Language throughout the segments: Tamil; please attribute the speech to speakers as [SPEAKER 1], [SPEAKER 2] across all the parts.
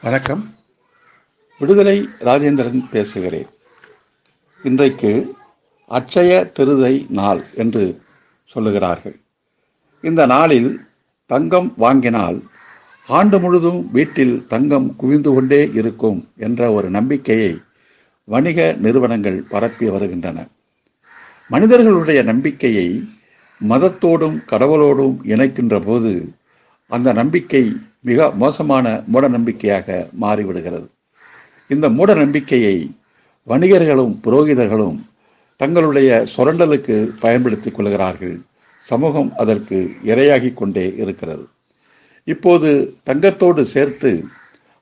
[SPEAKER 1] வணக்கம். விடுதலை ராஜேந்திரன் பேசுகிறேன். இன்றைக்கு அட்சய திருதை நாள் என்று சொல்லுகிறார்கள். இந்த நாளில் தங்கம் வாங்கினால் ஆண்டு முழுதும் வீட்டில் தங்கம் குவிந்து கொண்டே இருக்கும் என்ற ஒரு நம்பிக்கையை வணிக நிறுவனங்கள் பரப்பி வருகின்றன. மனிதர்களுடைய நம்பிக்கையை மதத்தோடும் கடவுளோடும் இணைக்கின்ற போது அந்த நம்பிக்கை மிக மோசமான மூட நம்பிக்கையாக மாறிவிடுகிறது. இந்த மூட நம்பிக்கையை வணிகர்களும் புரோகிதர்களும் தங்களுடைய சுரண்டலுக்கு பயன்படுத்திக் கொள்கிறார்கள். சமூகம் அதற்கு இரையாகி கொண்டே இருக்கிறது. இப்போது தங்கத்தோடு சேர்த்து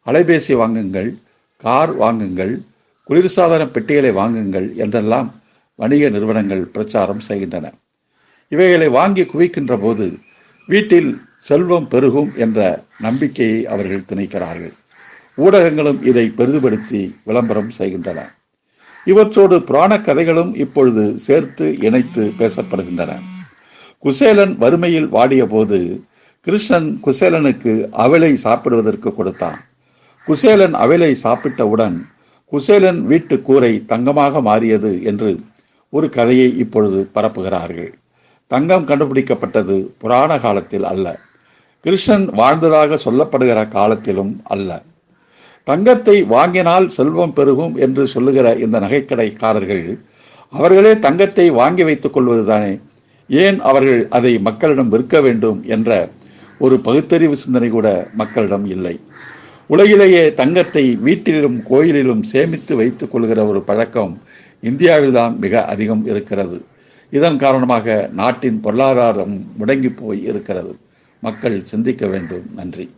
[SPEAKER 1] அலைபேசி வாங்குங்கள் கார் வாங்குங்கள் குளிர்சாதன பெட்டிகளை வாங்குங்கள் என்றெல்லாம் வணிக நிறுவனங்கள் பிரச்சாரம் செய்கின்றன. இவைகளை வாங்கி குவிக்கின்ற போது வீட்டில் செல்வம் பெருகும் என்ற நம்பிக்கையை அவர்கள் திணிக்கிறார்கள். ஊடகங்களும் இதை பெரிதுபடுத்தி விளம்பரம் செய்கின்றன. இவற்றோடு புராண கதைகளும் இப்பொழுது சேர்த்து இணைத்து பேசப்படுகின்றன. குசேலன் வறுமையில் வாடிய போது கிருஷ்ணன் குசேலனுக்கு அவளை சாப்பிடுவதற்கு கொடுத்தான். குசேலன் அவளை சாப்பிட்டவுடன் குசேலன் வீட்டு கூரை தங்கமாக மாறியது என்று ஒரு கதையை இப்பொழுது பரப்புகிறார்கள். தங்கம் கண்டுபிடிக்கப்பட்டது புராண காலத்தில் அல்ல. கிருஷ்ணன் வாழ்ந்ததாக சொல்லப்படுகிற காலத்திலும் அல்ல. தங்கத்தை வாங்கினால் செல்வம் பெருகும் என்று சொல்லுகிற இந்த நகைக்கடைக்காரர்கள் அவர்களே தங்கத்தை வாங்கி வைத்துக் கொள்வதுதானே. ஏன் அவர்கள் அதை மக்களிடம் விற்க வேண்டும் என்ற ஒரு பகுத்தறிவு சிந்தனை கூட மக்களிடம் இல்லை. உலகிலேயே தங்கத்தை வீட்டிலும் கோயிலிலும் சேமித்து வைத்துக் கொள்கிற ஒரு பழக்கம் இந்தியாவில்தான் மிக அதிகம் இருக்கிறது. இதன் காரணமாக நாட்டின் பொருளாதாரம் முடங்கி போய் இருக்கிறது. மக்கள் சிந்திக்க வேண்டும். நன்றி.